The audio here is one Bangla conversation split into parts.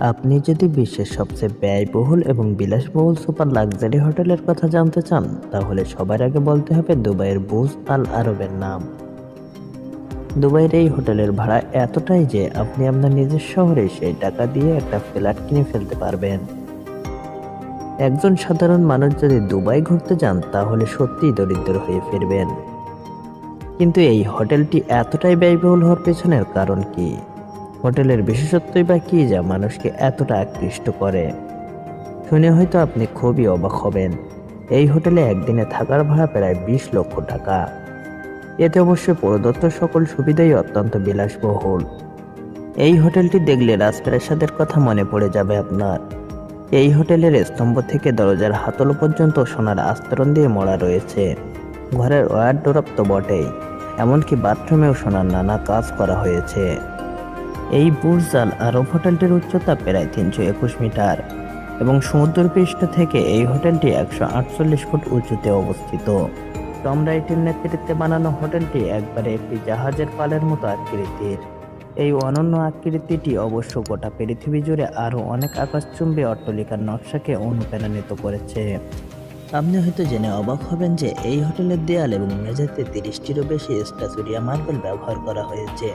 আপনি যদি বিশ্বের সবচেয়ে ব্যয়বহুল এবং বিলাসবহুল সুপার লাক্সারি হোটেলের কথা জানতে চান, তাহলে সবার আগে বলতে হবে দুবাইয়ের বুজ আল আরবের নাম। দুবাইয়ের এই হোটেলের ভাড়া এতটাই যে আপনি আপনার নিজের শহরে সেই টাকা দিয়ে একটা ফ্ল্যাট কিনে ফেলতে পারবেন। একজন সাধারণ মানুষ যদি দুবাই ঘুরতে যান, তাহলে সত্যিই দরিদ্র হয়ে ফিরবেন। কিন্তু এই হোটেলটি এতটাই ব্যয়বহুল হওয়ার পেছনের কারণ কি? হোটেলের বিশেষত্বই বা কি যা মানুষকে এতটা আকৃষ্ট করে? শুনে হয়তো আপনি খুবই অবাক হবেন। এই হোটেলে একদিনে থাকার ভাড়া প্রায় বিশ লক্ষ টাকা। এতে অবশ্য প্রদত্ত সকল সুবিধাই অত্যন্ত বিলাসবহুল। এই হোটেলটি দেখলে রাজপ্রাসাদের কথা মনে পড়ে যাবে আপনার। এই হোটেলের স্তম্ভ থেকে দরজার হাতল পর্যন্ত সোনার আস্তরণ দিয়ে মোড়া রয়েছে। ঘরের ওয়ার্ডরোব তো বটেই, এমনকি বাথরুমেও সোনার নানা কাজ করা হয়েছে। এই বুর্জ আল আরব হোটেলটির উচ্চতা প্রায় তিনশো একুশ মিটার এবং সমুদ্রপৃষ্ঠ থেকে এই হোটেলটি একশো আটচল্লিশ ফুট উঁচুতে অবস্থিত। টম রাইটের নেতৃত্বে বানানো হোটেলটি একবারে একটি জাহাজের পালের মতো আকৃতির। এই অনন্য আকৃতিটি অবশ্য গোটা পৃথিবী জুড়ে আরও অনেক আকাশচুম্বী অট্টলিকার নকশাকে অনুপ্রাণিত করেছে। আপনি হয়তো জেনে অবাক হবেন যে এই হোটেলের দেয়াল এবং মেঝেতে তিরিশটিরও বেশি স্ট্যাচুরিয়া মার্বেল ব্যবহার করা হয়েছে।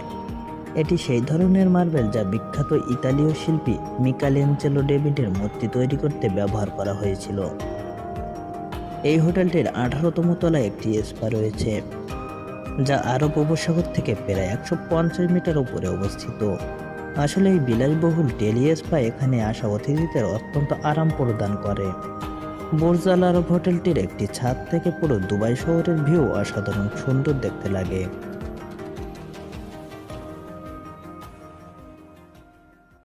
এটি সেই ধরনের মার্বেল যা বিখ্যাত ইতালীয় শিল্পী মিকালেঞ্চেলো ডেভিডের মূর্তি তৈরি করতে ব্যবহার করা হয়েছিল। এই হোটেলটির আঠারোতম তলায় একটি স্পা রয়েছে, যা আরব উপসাগর থেকে প্রায় একশো পঞ্চাশ মিটার উপরে অবস্থিত। আসলে এই বিলাসবহুল টেলি স্পা এখানে আসা অতিথিদের অত্যন্ত আরাম প্রদান করে। বোরজাল আরব হোটেলটির একটি ছাদ থেকে পুরো দুবাই শহরের ভিউ অসাধারণ সুন্দর দেখতে লাগে।